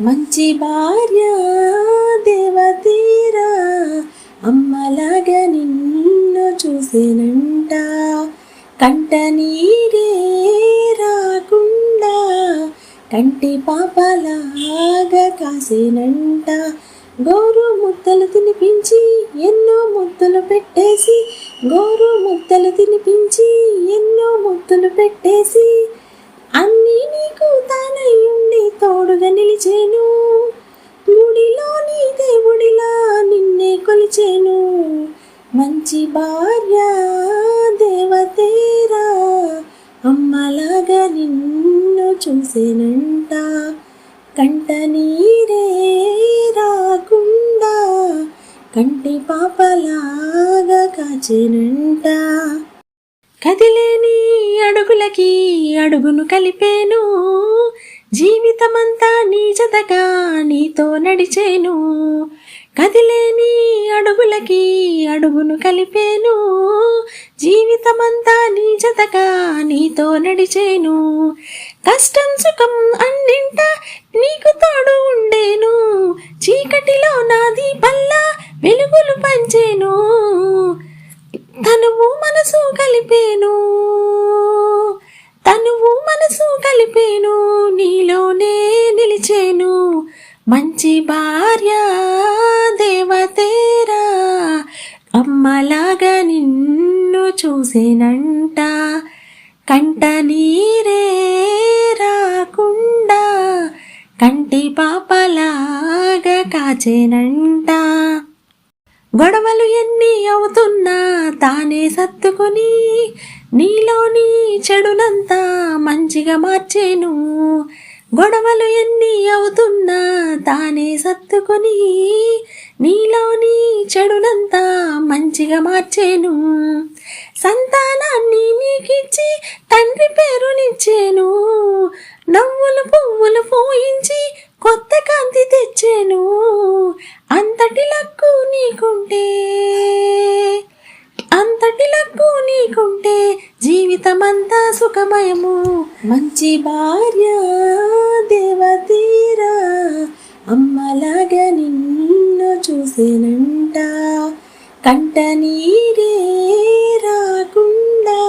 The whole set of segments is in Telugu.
మంచి భార్య దేవతీరా అమ్మలాగా నిన్ను చూసేనంట. కంట నీరే రాకుండా కంటి పాపలాగా కాసేనంట. గోరు ముద్దలు తినిపించి ఎన్నో ముద్దలు పెట్టేసి గోరు ముద్దలు తినిపించి ఎన్నో ముద్దలు పెట్టేసి భార్య దేవతేరా అమ్మలాగా నిన్ను చూసేనంట. కంట నీరే రాకుండా కంటి పాపలాగా కాచేనంట. కదిలేని అడుగులకి అడుగును కలిపేను జీవితమంతా నీ జతగా నీతో నడిచేను. కదిలేని అడుగులకి అడుగును కలిపేను. జీవితమంతా నీ జతగా నీతో నడిచేను. కష్టం సుఖం అన్నింట నీకు తోడు ఉండేను. చీకటిలో నాది పల్లా వెలుగులు పంచేను. తనువు మనసు కలిపేను. తనువు మనసు కలిపేను. నీలోనే నిలిచేను. మంచి భార్య దేవతేరా అమ్మలాగా నిన్ను చూసేనంట. కంట నీరే రాకుండా కంటి పాపలాగా కాచేనంట. గొడవలు ఎన్ని అవుతున్నా తానే సత్తుకుని నీలోని చెడునంతా మంచిగా మార్చేను. గొడవలు ఎన్ని అవుతున్నా తానే సర్దుకొని నీలోని చెడునంతా మంచిగా మార్చేను. సంతానాన్ని నీకిచ్చి తండ్రి పేరునిచ్చేను. నవ్వులు పువ్వులు పోయించి జీవితమంతా సుఖమయము. మంచి భార్య దేవతీరా అమ్మలాగా నిన్ను చూసేనంట. కంట నీరే రాకుండా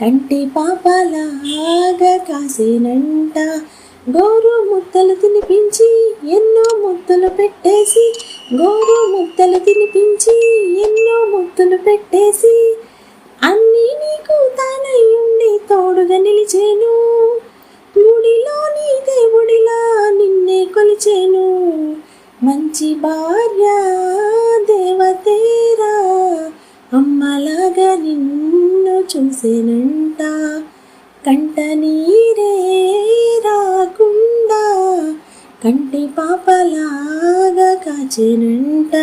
కంటి పాపలాగా కాసేనంట. గోరు ముద్దలు తినిపించి ఎన్నో ముద్దలు పెట్టేసి గోరు ముద్దలు తినిపించి ఎన్నో ముద్దలు పెట్టేసి అన్నీ నీకు తానయ్యుండి తోడుగా నిలిచేను. గుడిలోని దేవుడిలా నిన్నే కొలిచేను. మంచి భార్య దేవతేరా అమ్మలాగా నిన్ను చూసేనంట. కంట నీరే రాకుండా కంటి పాపలాగా కాచేనంట.